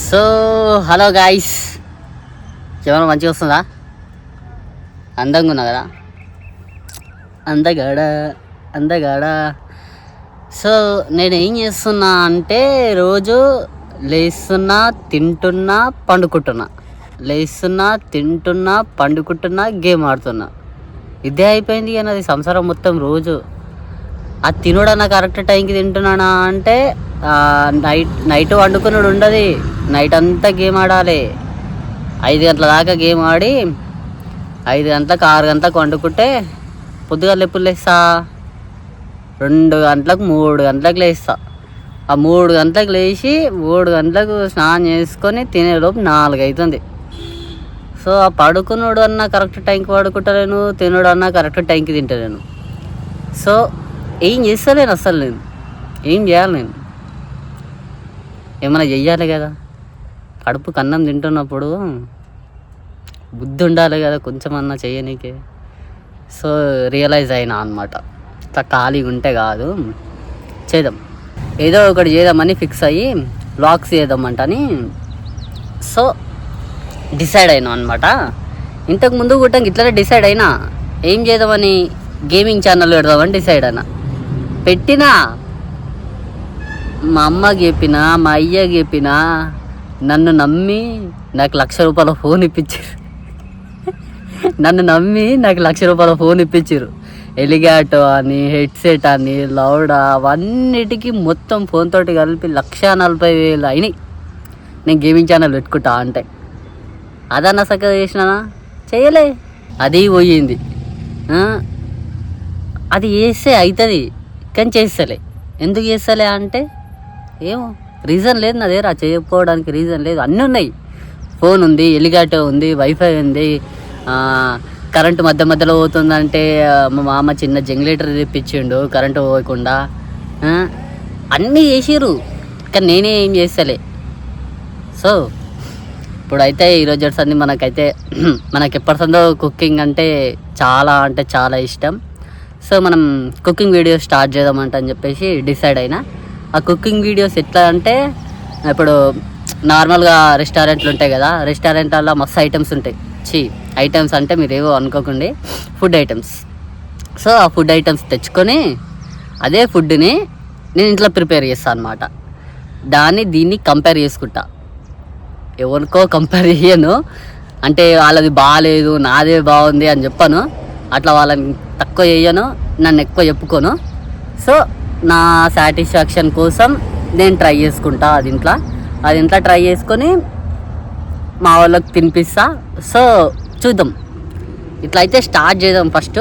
So hello guys camera మంచిగా వస్తుందా? అందంగా ఉన్నా కదా అందగాడ అందగాడ. సో నేను ఏం చేస్తున్నా అంటే రోజు లేస్తున్నా తింటున్నా పండుకుంటున్నా. లేస్తున్నా తింటున్నా పండుకుంటున్నా గేమ్ ఆడుతున్నా. ఇదే అయిపోయింది అన్నది సంసారం మొత్తం రోజు. ఆ తినుడన్న కరెక్ట్ టైంకి తింటున్నానా అంటే నైట్ నైట్ వండుకున్నాడు ఉండదు. నైట్ అంతా గేమ్ ఆడాలి. ఐదు గంటల దాకా గేమ్ ఆడి ఐదు గంటలకు ఆరు గంటలకు వండుకుంటే పొద్దుగా ఎప్పుడు లేస్తా. రెండు గంటలకు మూడు గంటలకు లేస్తా. ఆ మూడు గంటలకు లేచి మూడు గంటలకు స్నానం చేసుకొని తినేలోపు నాలుగు అవుతుంది సో ఆ పడుకున్నాడు అన్న కరెక్ట్ టైంకి పడుకుంటలేను తినడు అన్న కరెక్ట్ టైంకి తింటలేను. సో ఏం చేస్తలేను అసలు నేను. ఏం చేయాలి నేను? ఏమైనా చెయ్యాలి కదా. కడుపుకి అన్నం తింటున్నప్పుడు బుద్ధి ఉండాలి కదా కొంచెం అన్నా చేయనీకే సో రియలైజ్ అయినా అనమాట ఇట్లా ఖాళీగా ఉంటే కాదు. చేద్దాం. ఏదో ఒకటి చేద్దామని ఫిక్స్ అయ్యి బ్లాగ్స్ చేద్దామంటని సో డిసైడ్ అయినా అనమాట ఇంతకు ముందు కూడా ఇట్లనే డిసైడ్ అయినా. ఏం చేద్దామని గేమింగ్ ఛానల్ పెడదామని డిసైడ్ అయినా. పెట్టినా మా అమ్మ చెప్పిన మా అయ్య చెప్పిన నన్ను నమ్మి నాకు లక్ష రూపాయల ఫోన్ ఇప్పించారు నన్ను నమ్మి నాకు లక్ష రూపాయల ఫోన్ ఇప్పించారు ఎలిగాటో అని హెడ్సెట్ అని లౌడా అవన్నిటికీ మొత్తం ఫోన్తోటి కలిపి లక్ష నలభై వేలు అయినాయి. నేను గేమింగ్ ఛానల్ పెట్టుకుంటా అంటే. అదన్నా సక్క చేసినానా? చేయలే. అది పోయింది. అది చేస్తే అవుతుంది కానీ చేస్తలే. ఎందుకు చేస్తలే అంటే ఏమో? రీజన్ లేదు నా దగ్గర చేయకపోవడానికి రీజన్ లేదు. అన్నీ ఉన్నాయి. ఫోన్ ఉంది ఎలిగాటో ఉంది వైఫై ఉంది. కరెంటు మధ్య మధ్యలో పోతుందంటే మా మామ చిన్న జనరేటర్ తెప్పించిండు కరెంటు పోకుండా. అన్నీ చేసిర్రు. కానీ నేనే ఏం చేస్తలే. సో ఇప్పుడైతే ఈరోజు వచ్చింది మనకైతే మనకి ఎప్పటిసందో కుకింగ్ అంటే చాలా అంటే చాలా ఇష్టం. సో మనం కుకింగ్ వీడియో స్టార్ట్ చేద్దామంట అని చెప్పేసి డిసైడ్ అయినా ఆ కుకింగ్ వీడియోస్ ఎట్లా అంటే ఇప్పుడు నార్మల్గా రెస్టారెంట్లు ఉంటాయి కదా రెస్టారెంట్లలో మస్తు ఐటమ్స్ ఉంటాయి. చీ ఐటమ్స్ అంటే మీరేవో అనుకోకండి. Food items. సో ఆ ఫుడ్ ఐటమ్స్ తెచ్చుకొని అదే ఫుడ్ని నేను ఇంట్లో ప్రిపేర్ చేస్తాను అనమాట దాన్ని దీన్ని కంపేర్ చేసుకుంటా. ఎవరికో కంపేర్ చేయను. అంటే వాళ్ళది బాగాలేదు నాదే బాగుంది అని చెప్పాను. అట్లా వాళ్ళని తక్కువ చేయను నన్ను ఎక్కువ చెప్పుకోను. సో నా సాటిస్ఫాక్షన్ కోసం నేను ట్రై చేసుకుంటా అది ఇంట్లో అది ఇంట్లో ట్రై చేసుకొని మా వాళ్ళకి తినిపిస్తా. సో చూద్దాం. ఇట్లా అయితే స్టార్ట్ చేద్దాం ఫస్ట్.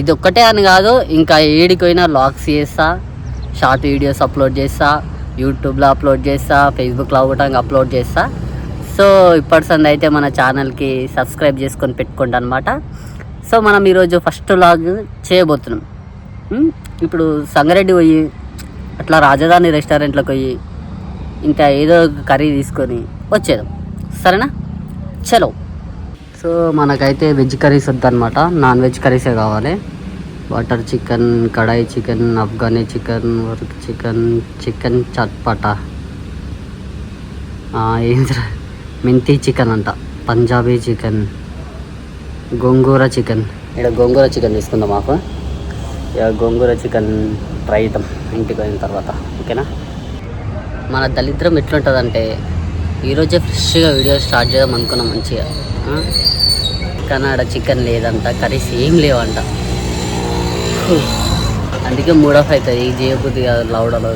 ఇది ఒక్కటే అని కాదు ఇంకా ఏడికి పోయినా లాగ్స్ చేస్తా షార్ట్ వీడియోస్ అప్లోడ్ చేస్తా యూట్యూబ్లో అప్లోడ్ చేస్తా ఫేస్బుక్లో కూడా అప్లోడ్ చేస్తా. సో ఇప్పటి సంది అయితే మన ఛానల్కి సబ్స్క్రైబ్ చేసుకొని పెట్టుకోండి అనమాట సో మనం ఈరోజు ఫస్ట్ లాగ్ చేయబోతున్నాం. ఇప్పుడు సంగారెడ్డి పోయి అట్లా రాజధాని రెస్టారెంట్లోకి పోయి ఇంకా ఏదో ఒక కర్రీ తీసుకొని వచ్చేదాం సరేనా? చలో. సో మనకైతే వెజ్ కర్రీస్ వద్దనమాట నాన్ వెజ్ కర్రీసే కావాలి. Butter chicken kadai chicken Afghani chicken work chicken chicken చట్పటా. ఏంద్రా? మెంతి చికెన్ అంట. పంజాబీ చికెన్. గోంగూర చికెన్. ఇక్కడ గోంగూర చికెన్ తీసుకుందాం మాకు. గోంగూర చికెన్ ట్రై చేద్దాం ఇంటికి పోయిన తర్వాత. ఓకేనా? మన దళిద్రం ఎట్లుంటుందంటే ఈరోజే ఫ్రెష్గా వీడియో స్టార్ట్ చేద్దాం అనుకున్నాం మంచిగా. ఆ? కానీ ఆడ చికెన్ లేదంట కర్రీస్ ఏం లేవంట. అందుకే మూడ్ ఆఫ్ అవుతుంది ఈ చేయబుద్ధి కాదు లౌడలో.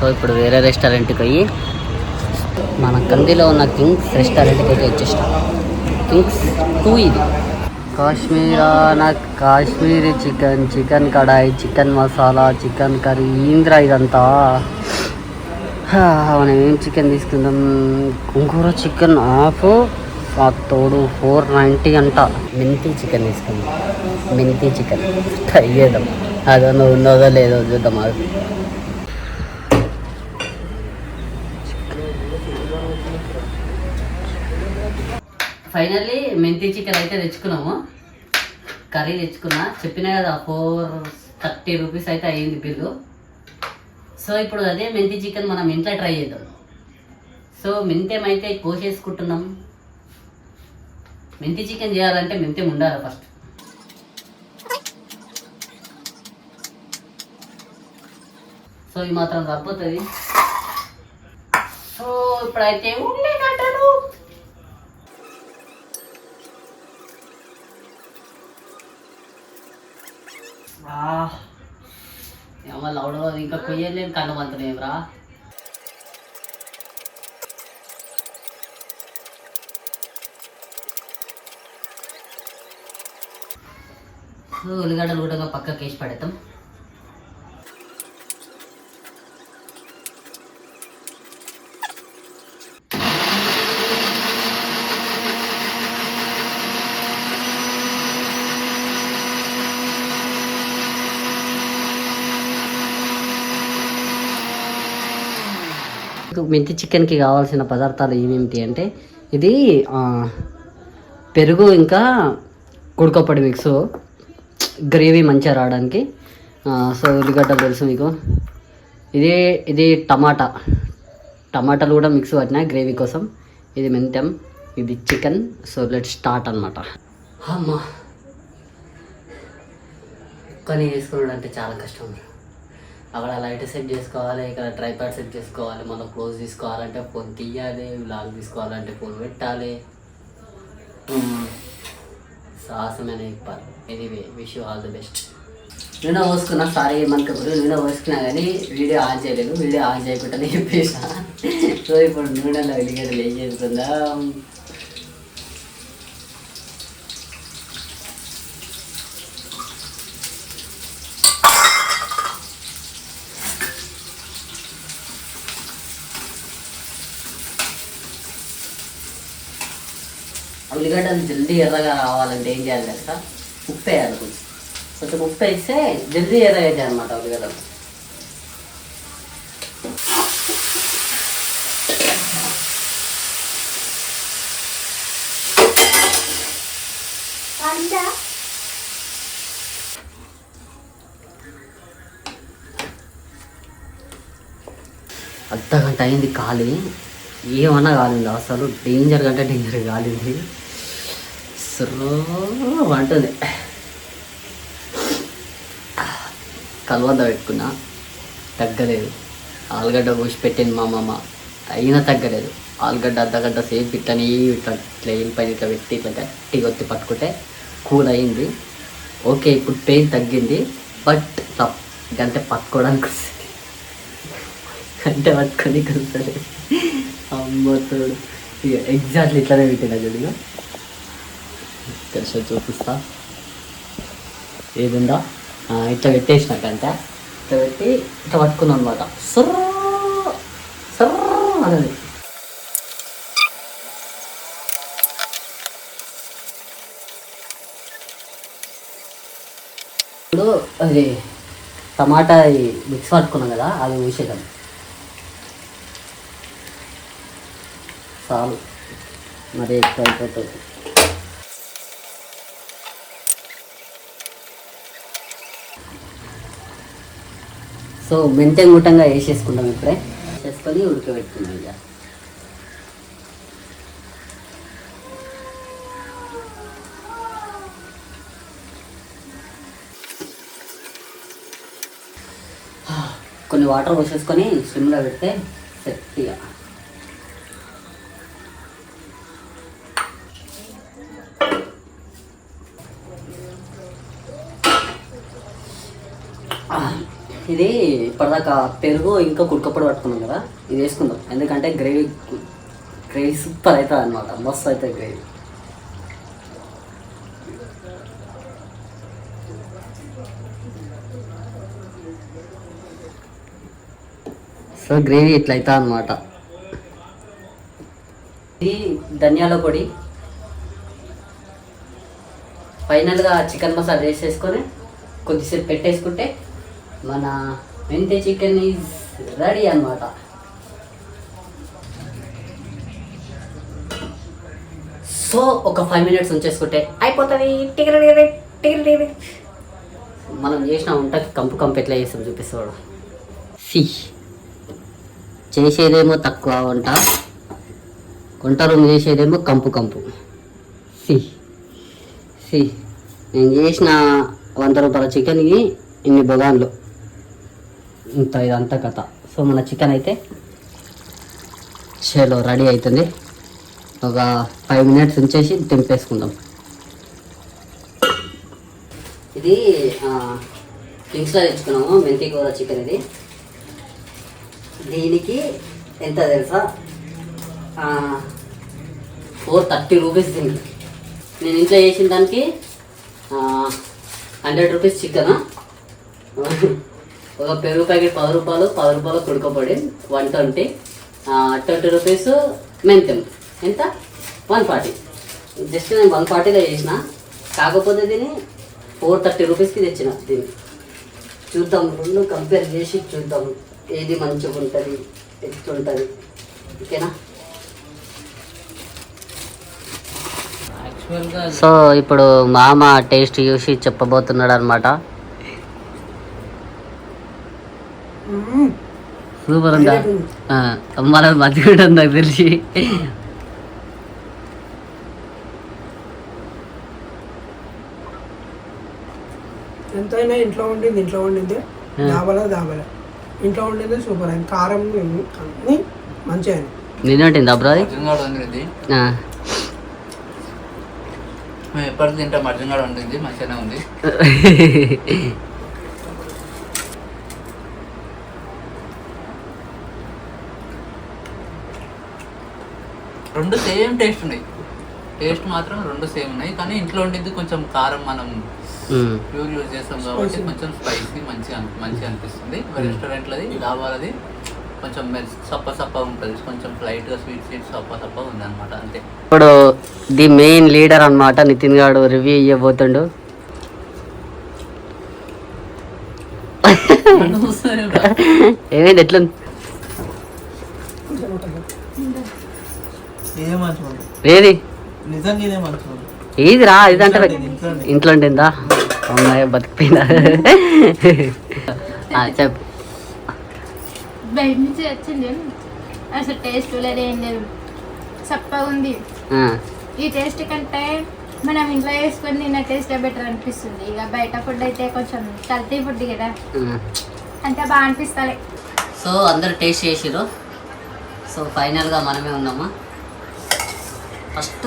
సో ఇప్పుడు వేరే రెస్టారెంట్కి పోయి మన కందిలో ఉన్న కింగ్స్ రెస్టారెంట్కి అయితే వచ్చేసాం కింగ్స్ టూ ఇది. కాశ్మీరా నాకు Kashmiri chicken chicken kadai chicken masala chicken curry Indra ఇదంతా. హా, మనం ఏం చికెన్ తీసుకుందాం? కుంకూర చికెన్ హాఫ్ తోడు ఫోర్ నైంటీ అంట. మెంతి చికెన్ తీసుకుందాం. మెంతి చికెన్. ట్రై చేద్దాం ఉన్నదో లేదో చూద్దాం అది. ఫైనల్లీ మెంతి చికెన్ అయితే తెచ్చుకున్నాము. కర్రీ తెచ్చుకున్నా. చెప్పినా కదా ఫోర్ థర్టీ రూపీస్ అయితే అయ్యింది బిల్లు. సో ఇప్పుడు అదే మెంతి చికెన్ మనం ఇంట్లో ట్రై చేద్దాం. సో మెంతేమైతే కోసేసుకుంటున్నాం? మెంతి చికెన్ చేయాలంటే మెంతెం ఉండాలి ఫస్ట్. సో ఇది మాత్రం సరిపోతుంది. సో ఇప్పుడైతే ఉండే ఏమో లౌడో ఇంకా కొయ్యలేని కన్ను మంతున్నాయి రా ఉల్లిగడ్డలు కూడా పక్కకి వేసి పడతాం. మెంతి చికెన్కి కావాల్సిన పదార్థాలు ఏమేమిటి అంటే ఇది పెరుగు ఇంకా కుడకపొడి మిక్స్ గ్రేవీ మంచిగా రావడానికి. సో ఉల్లిగడ్డలు తెలుసు మీకు. ఇది ఇది టమాటా. టమాటాలు కూడా మిక్స్ పట్టిన గ్రేవీ కోసం. ఇది మెంతెం ఇది చికెన్. సో లెట్ స్టార్ట్ అనమాట అమ్మా. కానీ వేసుకోవడం అంటే చాలా కష్టం. అక్కడ లైట్ సెట్ చేసుకోవాలి ఇక్కడ ట్రైపాడ్ సెట్ చేసుకోవాలి మనం క్లోజ్ తీసుకోవాలంటే ఫోన్ తీయాలి లాగ్ తీసుకోవాలంటే ఫోన్ పెట్టాలి. సాహసమైన ఇప్పాలి anyway wish you all the best నూనె పోసుకున్నా సారీ మనకి ఇప్పుడు నూనె పోసుకున్నా కానీ వీడియో ఆన్ చేయలేదు. వీడియో ఆన్ చేయకుండానే చెప్పేసా సో ఇప్పుడు నూనెలో వెలిగడ్డలు ఏం చేసుకుందాం ఉల్లిగడ్డలు జల్దీ ఎర్రగా రావాలంటే ఏం చేయాలి తెలుసా? ఉప్పు వేయాలి కొంచెం. కొంచెం ఉప్పు వేస్తే జల్దీ ఎర్రగా అవుతాయి అనమాట ఉల్లిగడ్డలు. అర్ధ గంట అయింది ఖాళీ ఏమన్నా కాలింది అసలు? డేంజర్ కంటే డేంజర్ కాలింది. స్లో అంటుంది కలవద్ద పెట్టుకున్నా తగ్గలేదు ఆలుగడ్డ పోసి పెట్టింది మా అమ్మమ్మ అయినా తగ్గలేదు ఆలుగడ్డ అర్ధగడ్డ సేపు ఇట్లనే ఇట్లా ఇట్లా పైన ఇట్లా పెట్టి ఇట్లా గట్టిగా ఒత్తి పట్టుకుంటే కూల్ అయింది ఓకే ఇప్పుడు పెయిన్ తగ్గింది బట్ తప్ గంటే పట్టుకోవడానికి వస్తుంది అంటే పట్టుకొని వస్తుంది అమ్మతోడు ఎగ్జాక్ట్లీ ఇట్లానే పెట్టినా చూడుగా తెలుసు చూపిస్తా. ఏదుందా? ఇట్లా పెట్టేసినాకంట ఇట్లా పెట్టి ఇట్లా పట్టుకున్నాం అనమాట సర్ర సర్ర అనేది ఇప్పుడు అది టమాటా మిక్స్ పట్టుకున్నాం కదా అది ఊసేద్దాం. చాలు. మరి ఎక్కువ అయిపోతుంది. సో మెంతెం గుట్టంగా వేసేసుకుంటాం ఇప్పుడే. వేసేసుకొని ఉడకబెట్టుకున్నాం ఇక. కొన్ని వాటర్ పోసేసుకొని స్విమ్లో పెడితే సెట్ ఇక ఆ, ఇది ఇప్పటిదాకా పెరుగు ఇంకా కుడికప్పుడు పట్టుకున్నాం కదా ఇది వేసుకుందాం. ఎందుకంటే గ్రేవీ గ్రేవీ సూపర్ అవుతుంది అనమాట మస్తు అవుతుంది గ్రేవీ. సో గ్రేవీ ఇట్లా అవుతుంది అనమాట ఇది ధనియాల పొడి. ఫైనల్గా చికెన్ మసాలా వేసేసుకొని కొద్దిసేపు పెట్టేసుకుంటే మన మెంతి చికెన్ ఈజ్ రెడీ అన్నమాట. సో ఒక ఫైవ్ మినిట్స్ ఉంచేసుకుంటే అయిపోతుంది. టికెట్ టికెట్ మనం చేసిన వంటకి కంపు కంపు ఎట్లా చేస్తాం చూపిస్తాడు సి. చేసేదేమో తక్కువ వంట. వంట రూమ్ చేసేదేమో కంపు కంపు. సి. సి. నేను చేసిన వంద రూపాయల చికెన్కి ఇన్ని బగాన్లు. ఇంత ఇదంతా కథ. సో మన చికెన్ అయితే షేలో రెడీ అవుతుంది. ఒక ఫైవ్ మినిట్స్ ఉంచేసి తెంపేసుకుందాం ఇది కింగ్స్లో తెచ్చుకున్నాము మెంతి కూర చికెన్ ఇది. దీనికి ఎంత తెలుసా? ఫోర్ థర్టీ రూపీస్ దీనికి. నేను ఇంట్లో చేసిన దానికి హండ్రెడ్ రూపీస్ చికెన్? ఒక పెరుగు ప్యాకెట్ పది రూపాయలు పది రూపాయలు కుడుకోపడి వన్ ట్వంటీ ట్వంటీ రూపీస్ మెంతం ఎంత? One forty. జస్ట్ నేను వన్ ఫార్టీలో చేసిన. కాకపోతే దీన్ని ఫోర్ థర్టీ రూపీస్కి తెచ్చిన దీన్ని. చూద్దాం రెండు కంపేర్ చేసి చూద్దాం. ఏది మంచిగా ఉంటుంది ఎట్లుంటుంది ఓకేనా? సో ఇప్పుడు మామ టేస్ట్ చూసి చెప్పబోతున్నాడు అనమాట సూపర్ ఉందా మన ఉంటుంది నాకు తెలిసి. ఎంతైనా ఇంట్లో వండింది ఇంట్లో వండింది దాబల దాబల. ఇంట్లో వండింది సూపర్ అయింది. కారం అన్ని మంచిగా అయింది. నిన్నటింది అబ్రో అది? అర్జున్గాడు వండింది. ఆ. మేము ఎప్పటి తింటాం అర్జున్గాడు వండింది. మంచిగానే ఉంది. రెండు సేమ్ టేస్ట్ ఉన్నాయి. టేస్ట్ మాత్రం రెండు సేమ్ ఉన్నాయి. కానీ ఇంట్లో వండింది కొంచెం కారం మనం. ప్యూర్ యూజ్ చేస్తాం కాబట్టి కొంచెం స్పైసీ మంచిగా మంచిగా అనిపిస్తుంది. రెస్టారెంట్లది డాబాలది కొంచెం సప్ప సప్ప ఉంటుంది. కొంచెం లైట్గా స్వీట్ స్వీట్ సప్ప సప్ప ఉంది అనమాట అంతే. ఇప్పుడు ది మెయిన్ లీడర్ అన్నమాట నితిన్ గాడు రివ్యూ ఇవ్వబోతుండు ఏమైంది ఎట్లుంది కొంచెం ఉంటుంది. ఇదే మంచిగా ఉంది ఏది? ఏది రా ఇది అంటే. ఇంట్లో ఉంటుందా అమ్మాయి బతికిపోయిందా ఆ, చెప్పు. బయట నుంచి వచ్చింది. అసలు టేస్ట్ లేదు ఏం లేదు. చప్పగా ఉంది. ఆ, ఈ టేస్ట్ కంటే మనం ఇంట్లో వేసుకొని తిన్న టేస్ట్ బెటర్ అనిపిస్తుంది. ఇక బయట ఫుడ్ అయితే కొంచెం కల్తీ ఫుడ్ కదా. అంతే బాగా అనిపిస్తుంది సో అందరు టేస్ట్ చేసిరు సో ఫైనల్గా మనమే ఉన్నామా? ఫస్ట్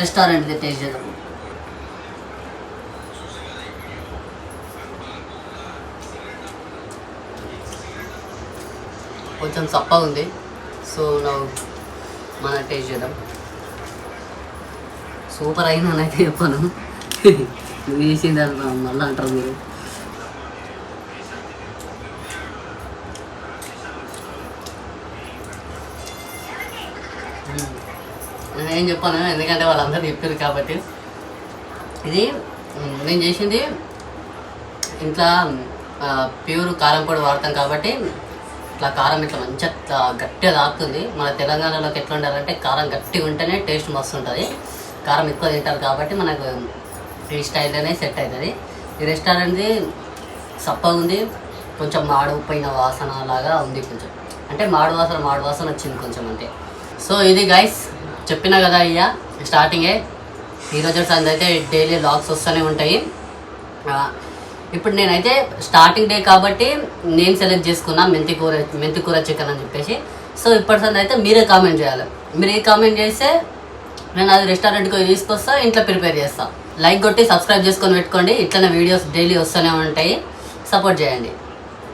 రెస్టారెంట్ది టేస్ట్ చేద్దాం. కొంచెం సప్ప ఉంది. సో నువ్వు మన టేస్ట్ చేద్దాం. సూపర్ అయినా అయితే చెప్పాను. నువ్వు చేసింది మళ్ళీ అంటారు మీరు. నేను చెప్పాను ఎందుకంటే వాళ్ళందరూ చెప్పారు కాబట్టి. ఇది నేను చేసింది ఇంట్లో ప్యూర్ కారం పొడి వాడతాం కాబట్టి ఇట్లా కారం ఇట్లా మంచిగా గట్టిగా తాకుతుంది మన తెలంగాణలోకి ఎట్లా ఉండాలంటే కారం గట్టిగా ఉంటేనే టేస్ట్ మస్తు ఉంటుంది కారం ఎక్కువ తింటారు కాబట్టి మనకు ఈ స్టైల్లోనే సెట్ అవుతుంది. ఈ రెస్టారెంట్ది సప్పగా ఉంది. కొంచెం మాడిపోయిన వాసన లాగా ఉంది కొంచెం. అంటే మాడు వాసన మాడు వాసన వచ్చింది కొంచెం అంటే సో ఇది గైస్ చెప్పినా కదా అయ్యా స్టార్టింగే ఈరోజు సంది అయితే డైలీ లాగ్స్ వస్తూనే ఉంటాయి. ఇప్పుడు నేనైతే స్టార్టింగ్ డే కాబట్టి నేను సెలెక్ట్ చేసుకున్నా మెంతి కూర మెంతి కూర చికెన్ అని చెప్పేసి. సో ఇప్పటి సంది అయితే మీరే కామెంట్ చేయాలి. మీరు ఏ కామెంట్ చేస్తే నేను అది రెస్టారెంట్కి తీసుకొస్తా ఇంట్లో ప్రిపేర్ చేస్తాను లైక్ కొట్టి సబ్స్క్రైబ్ చేసుకొని పెట్టుకోండి. ఇట్లనే వీడియోస్ డైలీ వస్తూనే ఉంటాయి. సపోర్ట్ చేయండి.